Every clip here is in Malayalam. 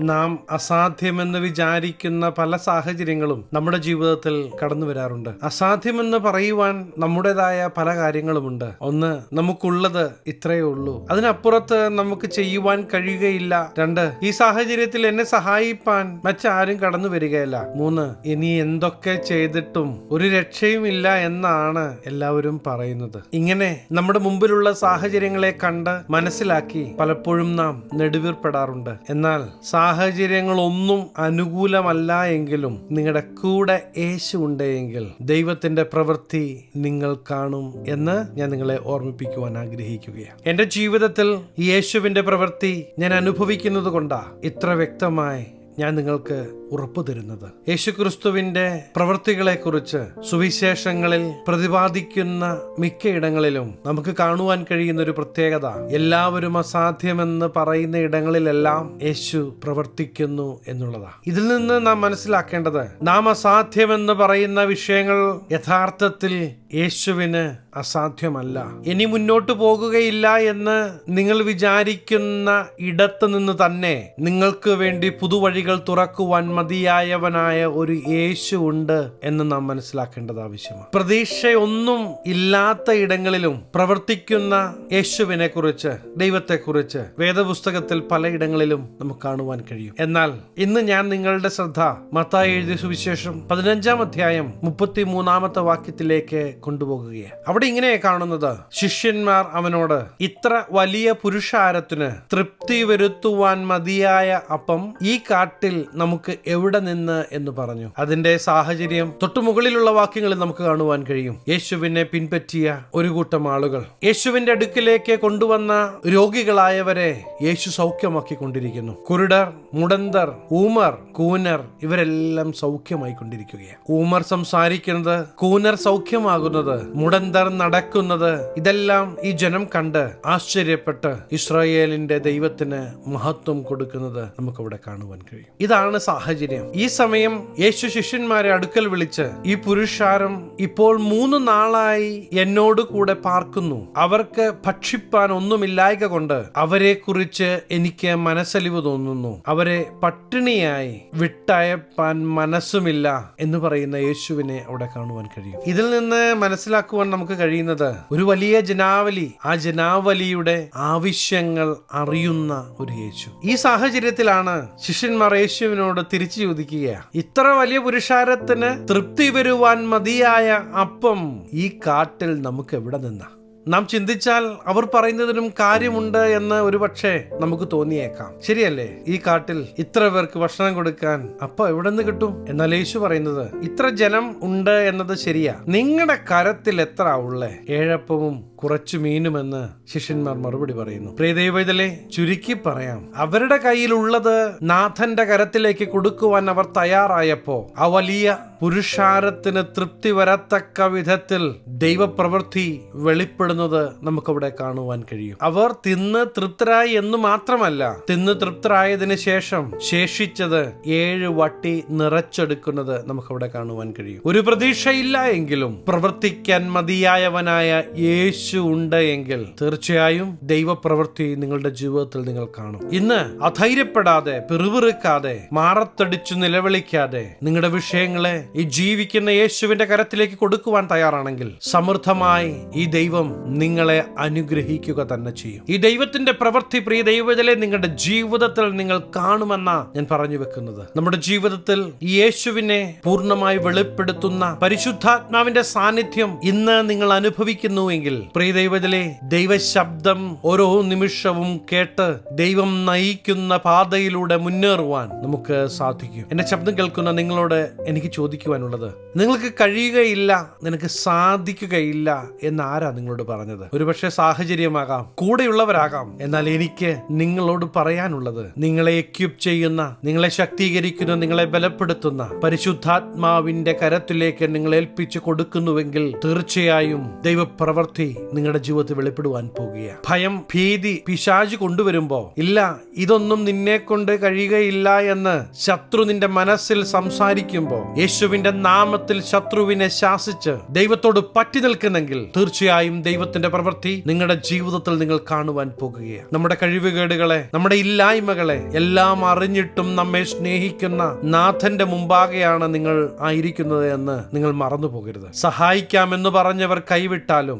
നാം അസാധ്യമെന്ന് വിചാരിക്കുന്ന പല സാഹചര്യങ്ങളും നമ്മുടെ ജീവിതത്തിൽ കടന്നു വരാറുണ്ട്. അസാധ്യമെന്ന് പറയുവാൻ നമ്മുടേതായ പല കാര്യങ്ങളുമുണ്ട്. ഒന്ന് നമുക്കുള്ളത് ഇത്രയേ ഉള്ളൂ. അതിനപ്പുറത്ത് നമുക്ക് ചെയ്യുവാൻ കഴിയുകയില്ല. രണ്ട് ഈ സാഹചര്യത്തിൽ എന്നെ സഹായിപ്പാൻ മറ്റാരും കടന്നു വരികയില്ല. മൂന്ന് ഇനി എന്തൊക്കെ ചെയ്തിട്ടും ഒരു രക്ഷയുമില്ല എന്നാണ് എല്ലാവരും പറയുന്നത്. ഇങ്ങനെ നമ്മുടെ മുമ്പിലുള്ള സാഹചര്യങ്ങളെ കണ്ട് മനസ്സിലാക്കി പലപ്പോഴും നാം നെടുവീർപ്പെടാറുണ്ട്. എന്നാൽ സാഹചര്യങ്ങളൊന്നും അനുകൂലമല്ല എങ്കിലും നിങ്ങളുടെ കൂടെ യേശു ഉണ്ടെങ്കിൽ ദൈവത്തിന്റെ പ്രവൃത്തി നിങ്ങൾ കാണും എന്ന് ഞാൻ നിങ്ങളെ ഓർമ്മിപ്പിക്കുവാൻ ആഗ്രഹിക്കുകയാണ്. എന്റെ ജീവിതത്തിൽ യേശുവിന്റെ പ്രവൃത്തി ഞാൻ അനുഭവിക്കുന്നത് കൊണ്ടാ ഇത്ര വ്യക്തമായി ഞാൻ നിങ്ങൾക്ക് ഉറപ്പു തരുന്നത്. യേശുക്രിസ്തുവിന്റെ പ്രവൃത്തികളെക്കുറിച്ച് സുവിശേഷങ്ങളിൽ പ്രതിപാദിക്കുന്ന മിക്ക ഇടങ്ങളിലും നമുക്ക് കാണുവാൻ കഴിയുന്ന ഒരു പ്രത്യേകത. എല്ലാവരും അസാധ്യമെന്ന് പറയുന്ന ഇടങ്ങളിലെല്ലാം യേശു പ്രവർത്തിക്കുന്നു എന്നുള്ളതാണ് ഇതിൽ നിന്ന് നാം മനസ്സിലാക്കേണ്ടത് നാം അസാധ്യമെന്ന് പറയുന്ന വിഷയങ്ങൾ യഥാർത്ഥത്തിൽ യേശുവിന് അസാധ്യമല്ല. ഇനി മുന്നോട്ട് പോകുകയില്ല എന്ന് നിങ്ങൾ വിചാരിക്കുന്ന ഇടത്ത് നിന്ന് തന്നെ നിങ്ങൾക്ക് വേണ്ടി പുതുവഴികൾ തുറക്കുവാൻ മതിയായവനായ ഒരു യേശു ഉണ്ട് എന്ന് നാം മനസ്സിലാക്കേണ്ടത് ആവശ്യമാണ്. പ്രതീക്ഷയൊന്നും ഇല്ലാത്ത ഇടങ്ങളിലും പ്രവർത്തിക്കുന്ന യേശുവിനെ കുറിച്ച് ദൈവത്തെ കുറിച്ച് വേദപുസ്തകത്തിൽ പലയിടങ്ങളിലും നമുക്ക് കാണുവാൻ കഴിയും. എന്നാൽ ഇന്ന് ഞാൻ നിങ്ങളുടെ ശ്രദ്ധ മത്തായി എഴുതിയ സുവിശേഷം പതിനഞ്ചാം അധ്യായം മുപ്പത്തി മൂന്നാമത്തെ വാക്യത്തിലേക്ക് കൊണ്ടുപോകുകയാണ്. അവിടെ ഇങ്ങനെ കാണുന്നത്? ശിഷ്യന്മാർ അവനോട് ഇത്ര വലിയ പുരുഷാരത്തിന് തൃപ്തി വരുത്തുവാൻ മതിയായ അപ്പം ഈ കാട്ടിൽ നമുക്ക് എവിടെ നിന്ന്? എന്ന് പറഞ്ഞു. അതിന്റെ സാഹചര്യം തൊട്ടുമുകളിലുള്ള വാക്യങ്ങളിൽ നമുക്ക് കാണുവാൻ കഴിയും. യേശുവിനെ പിൻപറ്റിയ ഒരു കൂട്ടം ആളുകൾ. യേശുവിന്റെ അടുക്കിലേക്ക് കൊണ്ടുവന്ന രോഗികളായവരെ യേശു സൗഖ്യമാക്കി കൊണ്ടിരിക്കുന്നു കുരുടർ മുടന്തർ ഊമർ കൂനർ ഇവരെല്ലാം സൗഖ്യമായി കൊണ്ടിരിക്കുകയാണ് ഊമർ സംസാരിക്കുന്നത് കൂനർ സൗഖ്യമാകുന്നത് മുടന്തർ നടക്കുന്നത് ഇതെല്ലാം ഈ ജനം കണ്ട് ആശ്ചര്യപ്പെട്ട് ഇസ്രായേലിന്റെ ദൈവത്തിന് മഹത്വം കൊടുക്കുന്നത് നമുക്കവിടെ കാണുവാൻ കഴിയും. ഇതാണ് സാഹചര്യം. ഈ സമയം യേശു ശിഷ്യന്മാരെ അടുക്കൽ വിളിച്ച് ഈ പുരുഷാരം ഇപ്പോൾ മൂന്ന് നാളായി എന്നോട് കൂടെ പാർക്കുന്നു. അവർക്ക് ഭക്ഷിപ്പാൻ ഒന്നുമില്ലായക കൊണ്ട് അവരെ കുറിച്ച് എനിക്ക് മനസ്സലിവ് തോന്നുന്നു. അവരെ പട്ടിണിയായി വിട്ടയപ്പാൻ മനസ്സുമില്ല എന്ന് പറയുന്ന യേശുവിനെ അവിടെ കാണുവാൻ കഴിയും. ഇതിൽ നിന്ന് മനസ്സിലാക്കുവാൻ നമുക്ക് കഴിയുന്നത്? ഒരു വലിയ ജനാവലി. ആ ജനാവലിയുടെ ആവശ്യങ്ങൾ അറിയുന്ന ഒരു യേശു. ഈ സാഹചര്യത്തിലാണ് ശിഷ്യന്മാർ യേശുവിനോട് തിരിച്ചു ചോദിക്കുക ഇത്ര വലിയ പുരുഷാരത്തിന് തൃപ്തി വരുവാൻ മതിയായ അപ്പം ഈ കാട്ടിൽ നമുക്ക് എവിടെ നിന്നാ? നാം ചിന്തിച്ചാൽ അവർ പറയുന്നതിനും കാര്യമുണ്ട് എന്ന് ഒരുപക്ഷെ നമുക്ക് തോന്നിയേക്കാം. ശരിയല്ലേ? ഈ കാട്ടിൽ ഇത്ര പേർക്ക് ഭക്ഷണം കൊടുക്കാൻ അപ്പൊ എവിടെ നിന്ന് കിട്ടും? എന്നാൽ യേശു പറയുന്നത് ഇത്ര ജനം ഉണ്ട് എന്നത് ശരിയാ. നിങ്ങളുടെ കരത്തിൽ എത്ര ഉള്ളേ? ഏഴപ്പവും കുറച്ചു മീനുമെന്ന് ശിഷ്യന്മാർ മറുപടി പറയുന്നു. പ്രിയദൈവത്തിലെ ചുരുക്കി പറയാം. അവരുടെ കയ്യിലുള്ളത് നാഥന്റെ കരത്തിലേക്ക് കൊടുക്കുവാൻ അവർ തയ്യാറായപ്പോ ആ വലിയ പുരുഷാരത്തിന് തൃപ്തി വരത്തക്ക വിധത്തിൽ ദൈവപ്രവൃത്തി വെളിപ്പെടുന്നത് നമുക്കവിടെ കാണുവാൻ കഴിയും. അവർ തിന്ന് തൃപ്തരായി എന്ന് മാത്രമല്ല തിന്ന് തൃപ്തരായതിനു ശേഷം ശേഷിച്ചത് ഏഴ് വട്ടി നിറച്ചെടുക്കുന്നത് നമുക്കവിടെ കാണുവാൻ കഴിയും. ഒരു പ്രതീക്ഷയില്ല എങ്കിലും പ്രവർത്തിക്കാൻ മതിയായവനായ യേശു ഉണ്ട് എങ്കിൽ തീർച്ചയായും ദൈവപ്രവൃത്തി നിങ്ങളുടെ ജീവിതത്തിൽ നിങ്ങൾ കാണും. ഇന്ന് അധൈര്യപ്പെടാതെ പിറുപിറുക്കാതെ മാറത്തടിച്ചു നിലവിളിക്കാതെ നിങ്ങളുടെ വിഷയങ്ങളെ ഈ ജീവിക്കുന്ന യേശുവിന്റെ കരത്തിലേക്ക് കൊടുക്കുവാൻ തയ്യാറാണെങ്കിൽ സമൃദ്ധമായി ഈ ദൈവം നിങ്ങളെ അനുഗ്രഹിക്കുക തന്നെ ചെയ്യും. ഈ ദൈവത്തിന്റെ പ്രവൃത്തി പ്രിയ ദൈവത്തിലെ നിങ്ങളുടെ ജീവിതത്തിൽ നിങ്ങൾ കാണുമെന്ന ഞാൻ പറഞ്ഞു വെക്കുന്നത്. നമ്മുടെ ജീവിതത്തിൽ യേശുവിനെ പൂർണമായി വെളിപ്പെടുത്തുന്ന പരിശുദ്ധാത്മാവിന്റെ സാന്നിധ്യം ഇന്ന് നിങ്ങൾ അനുഭവിക്കുന്നുവെങ്കിൽ പ്രിയ ദൈവത്തിലെ ദൈവശബ്ദം ഓരോ നിമിഷവും കേട്ട് ദൈവം നയിക്കുന്ന പാതയിലൂടെ മുന്നേറുവാൻ നമുക്ക് സാധിക്കും. എന്റെ ശബ്ദം കേൾക്കുന്ന നിങ്ങളോട് എനിക്ക് ചോദിക്കുവാനുള്ളത് നിങ്ങൾക്ക് കഴിയുകയില്ല നിനക്ക് സാധിക്കുകയില്ല എന്ന് ആരാ നിങ്ങളോട് പറഞ്ഞത്? ഒരുപക്ഷെ സാഹചര്യമാകാം കൂടെയുള്ളവരാകാം. എന്നാൽ എനിക്ക് നിങ്ങളോട് പറയാനുള്ളത് നിങ്ങളെ എക്യൂപ്പ് ചെയ്യുന്ന നിങ്ങളെ ശക്തീകരിക്കുന്ന നിങ്ങളെ ബലപ്പെടുത്തുന്ന പരിശുദ്ധാത്മാവിന്റെ കരത്തിലേക്ക് നിങ്ങൾ ഏൽപ്പിച്ചു കൊടുക്കുന്നുവെങ്കിൽ തീർച്ചയായും ദൈവപ്രവൃത്തി നിങ്ങളുടെ ജീവിതത്തിൽ വെളിപ്പെടുവാൻ പോകുകയാണ്. ഭയം ഭീതി പിശാജ് കൊണ്ടുവരുമ്പോ ഇല്ല ഇതൊന്നും നിന്നെ കൊണ്ട് കഴിയുകയില്ല എന്ന് ശത്രു നിന്റെ മനസ്സിൽ സംസാരിക്കുമ്പോ യേശുവിന്റെ നാമത്തിൽ ശത്രുവിനെ ശാസിച്ച് ദൈവത്തോട് പറ്റി നിൽക്കുന്നെങ്കിൽ തീർച്ചയായും ദൈവത്തിന്റെ പ്രവൃത്തി നിങ്ങളുടെ ജീവിതത്തിൽ നിങ്ങൾ കാണുവാൻ പോകുകയാണ്. നമ്മുടെ കഴിവുകേടുകളെ നമ്മുടെ ഇല്ലായ്മകളെ എല്ലാം അറിഞ്ഞിട്ടും നമ്മെ സ്നേഹിക്കുന്ന നാഥന്റെ മുമ്പാകെയാണ് നിങ്ങൾ ആയിരിക്കുന്നത് എന്ന് നിങ്ങൾ മറന്നു പോകരുത് സഹായിക്കാമെന്ന് പറഞ്ഞവർ കൈവിട്ടാലും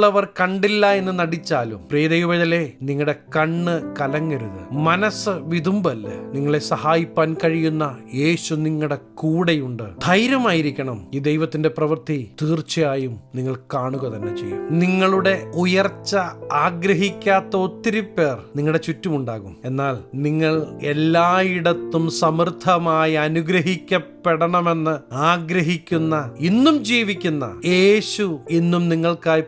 കൂടെയുള്ളവർ കണ്ടില്ല എന്ന് നടിച്ചാലും പ്രിയദൈവജലെ നിങ്ങളുടെ കണ്ണ് കലങ്ങരുത്. മനസ്സ് വിതുമ്പല്ല്? നിങ്ങളെ സഹായിപ്പാൻ കഴിയുന്ന യേശു നിങ്ങളുടെ കൂടെയുണ്ട്. ധൈര്യമായിരിക്കണം. ഈ ദൈവത്തിന്റെ പ്രവൃത്തി തീർച്ചയായും നിങ്ങൾ കാണുക തന്നെ ചെയ്യും. നിങ്ങളുടെ ഉയർച്ച ആഗ്രഹിക്കാത്ത ഒത്തിരി പേർ നിങ്ങളുടെ ചുറ്റുമുണ്ടാകും. എന്നാൽ നിങ്ങൾ എല്ലായിടത്തും സമൃദ്ധമായി അനുഗ്രഹിക്കപ്പെടണമെന്ന് ആഗ്രഹിക്കുന്ന ഇന്നും ജീവിക്കുന്ന യേശു ഇന്നും നിങ്ങൾക്കായി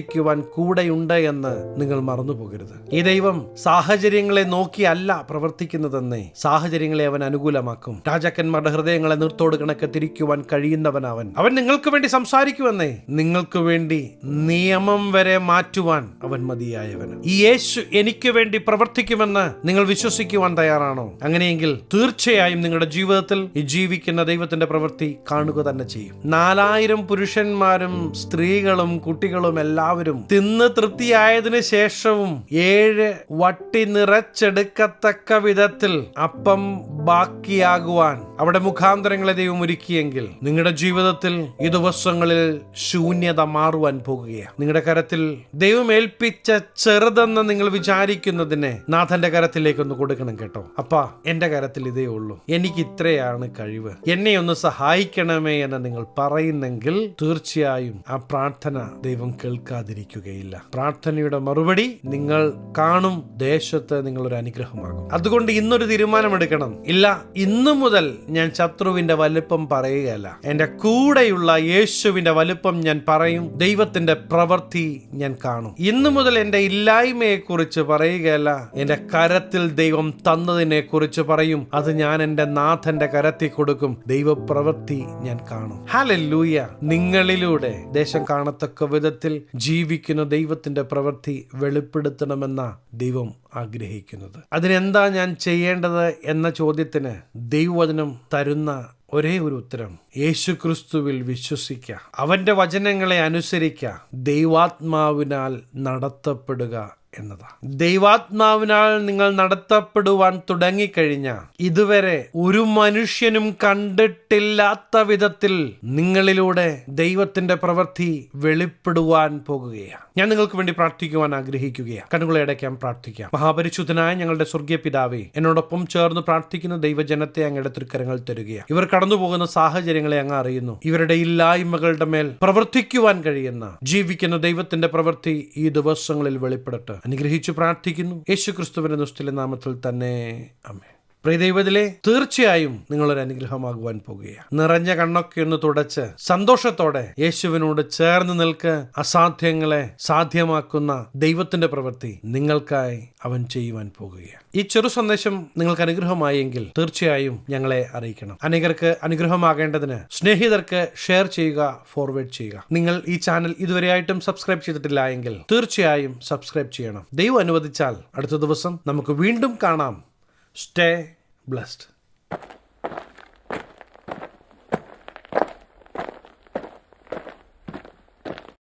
പ്രവർത്തിക്കുവാൻ കൂടെയുണ്ട് എന്ന് നിങ്ങൾ മറന്നു പോകരുത് ഈ ദൈവം സാഹചര്യങ്ങളെ നോക്കിയല്ല പ്രവർത്തിക്കുന്നതെന്നേ സാഹചര്യങ്ങളെ അവൻ അനുകൂലമാക്കും. രാജാക്കന്മാരുടെ ഹൃദയങ്ങളെ നിർത്തോട് കണക്ക് തിരിക്കുവാൻ കഴിയുന്നവനവൻ. അവൻ നിങ്ങൾക്ക് വേണ്ടി സംസാരിക്കുമെന്നേ നിങ്ങൾക്ക് വേണ്ടി നിയമം വരെ മാറ്റുവാൻ അവൻ മതിയായവൻ. ഈ യേശു എനിക്ക് വേണ്ടി പ്രവർത്തിക്കുമെന്ന് നിങ്ങൾ വിശ്വസിക്കുവാൻ തയ്യാറാണോ? അങ്ങനെയെങ്കിൽ തീർച്ചയായും നിങ്ങളുടെ ജീവിതത്തിൽ ഈ ജീവിക്കുന്ന ദൈവത്തിന്റെ പ്രവൃത്തി കാണുക തന്നെ ചെയ്യും. നാലായിരം പുരുഷന്മാരും സ്ത്രീകളും കുട്ടികളും എല്ലാവരും തിന്ന് തൃപ്തിയായതിനു ശേഷവും ഏഴ് വട്ടി നിറച്ചെടുക്കത്തക്ക വിധത്തിൽ അപ്പം ബാക്കിയാകുവാൻ അവിടെ മുഖാന്തരങ്ങളെ ദൈവം ഒരുക്കിയെങ്കിൽ നിങ്ങളുടെ ജീവിതത്തിൽ ഈ ദിവസങ്ങളിൽ ശൂന്യത മാറുവാൻ പോകുകയാണ്. നിങ്ങളുടെ കരത്തിൽ ദൈവം ഏൽപ്പിച്ച ചെറുതെന്ന് നിങ്ങൾ വിചാരിക്കുന്നതിനെ നാഥന്റെ കരത്തിലേക്കൊന്ന് കൊടുക്കണം കേട്ടോ. അപ്പാ എന്റെ കരത്തിൽ ഇതേ ഉള്ളൂ. എനിക്ക് ഇത്രയാണ് കഴിവ്. എന്നെ ഒന്ന് സഹായിക്കണമേ എന്ന് നിങ്ങൾ പറയുന്നെങ്കിൽ തീർച്ചയായും ആ പ്രാർത്ഥന ദൈവം കേൾക്കാതിരിക്കുകയില്ല. പ്രാർത്ഥനയുടെ മറുപടി നിങ്ങൾ കാണും ദേശത്ത് നിങ്ങളൊരു അനുഗ്രഹമാകും. അതുകൊണ്ട് ഇന്നൊരു തീരുമാനമെടുക്കണം. ഇല്ല ഇന്നു മുതൽ ഞാൻ ശത്രുവിന്റെ വലുപ്പം പറയുകയല്ല. എന്റെ കൂടെയുള്ള യേശുവിന്റെ വലുപ്പം ഞാൻ പറയും ദൈവത്തിന്റെ പ്രവൃത്തി ഞാൻ കാണും. ഇന്നു മുതൽ എന്റെ ഇല്ലായ്മയെ കുറിച്ച് പറയുകയല്ല എന്റെ കരത്തിൽ ദൈവം തന്നതിനെ കുറിച്ച് പറയും അത് ഞാൻ എന്റെ നാഥന്റെ കരത്തിൽ കൊടുക്കും ദൈവപ്രവൃത്തി ഞാൻ കാണും. ഹാലൂയ നിങ്ങളിലൂടെ ദേശം കാണത്തക്ക വിധത്തിൽ ജീവിക്കുന്ന ദൈവത്തിന്റെ പ്രവൃത്തി വെളിപ്പെടുത്തണമെന്ന ദൈവം ആഗ്രഹിക്കുന്നത്. അതിനെന്താ ഞാൻ ചെയ്യേണ്ടത് എന്ന ചോദ്യത്തിന് ദൈവവചനം തരുന്ന ഒരേ ഒരു ഉത്തരം. യേശു ക്രിസ്തുവിൽ വിശ്വസിക്കുക അവന്റെ വചനങ്ങളെ അനുസരിക്കുക ദൈവാത്മാവിനാൽ നടത്തപ്പെടുക എന്നതാണ് ദൈവാത്മാവിനാൽ നിങ്ങൾ നടത്തപ്പെടുവാൻ തുടങ്ങിക്കഴിഞ്ഞ ഇതുവരെ ഒരു മനുഷ്യനും കണ്ടിട്ടില്ലാത്ത വിധത്തിൽ നിങ്ങളിലൂടെ ദൈവത്തിന്റെ പ്രവൃത്തി വെളിപ്പെടുവാൻ പോകുകയാണ് ഞാൻ നിങ്ങൾക്ക് വേണ്ടി പ്രാർത്ഥിക്കുവാൻ ആഗ്രഹിക്കുകയാണ് കണ്ണുകളെ അടയ്ക്കാൻ പ്രാർത്ഥിക്കാം. മഹാപരിശുദ്ധനായ ഞങ്ങളുടെ സ്വർഗീയ പിതാവേ എന്നോടൊപ്പം ചേർന്ന് പ്രാർത്ഥിക്കുന്ന ദൈവജനത്തെ അങ്ങയുടെ തൃക്കരങ്ങൾ തരുകയാണ് ഇവർ കടന്നുപോകുന്ന സാഹചര്യങ്ങളെ അങ്ങ് അറിയുന്നു. ഇവരുടെ ഇല്ലായ്മകളുടെ മേൽ പ്രവർത്തിക്കുവാൻ കഴിയുന്ന ജീവിക്കുന്ന ദൈവത്തിന്റെ പ്രവൃത്തി ഈ ദിവസങ്ങളിൽ വെളിപ്പെടട്ടെ. അനുഗ്രഹിച്ചു പ്രാർത്ഥിക്കുന്നു. യേശു ക്രിസ്തുവിന്റെ ദുസ്തിലെ നാമത്തിൽ തന്നെ. അമ്മേ പ്രിയദൈവത്തിലെ തീർച്ചയായും നിങ്ങളൊരു അനുഗ്രഹമാകുവാൻ പോകുകയാണ്. നിറഞ്ഞ കണ്ണൊക്കെ ഒന്ന് തുടച്ച് സന്തോഷത്തോടെ യേശുവിനോട് ചേർന്ന് നിൽക്ക്. അസാധ്യങ്ങളെ സാധ്യമാക്കുന്ന ദൈവത്തിന്റെ പ്രവൃത്തി നിങ്ങൾക്കായി അവൻ ചെയ്യുവാൻ പോകുകയാണ്. ഈ ചെറു സന്ദേശം നിങ്ങൾക്ക് അനുഗ്രഹമായെങ്കിൽ തീർച്ചയായും ഞങ്ങളെ അറിയിക്കണം. അനേകർക്ക് അനുഗ്രഹമാകേണ്ടതിന് സ്നേഹിതർക്ക് ഷെയർ ചെയ്യുക ഫോർവേഡ് ചെയ്യുക. നിങ്ങൾ ഈ ചാനൽ ഇതുവരെയായിട്ടും സബ്സ്ക്രൈബ് ചെയ്തിട്ടില്ല എങ്കിൽ തീർച്ചയായും സബ്സ്ക്രൈബ് ചെയ്യണം. ദൈവം അനുവദിച്ചാൽ അടുത്ത ദിവസം നമുക്ക് വീണ്ടും കാണാം. Stay blessed.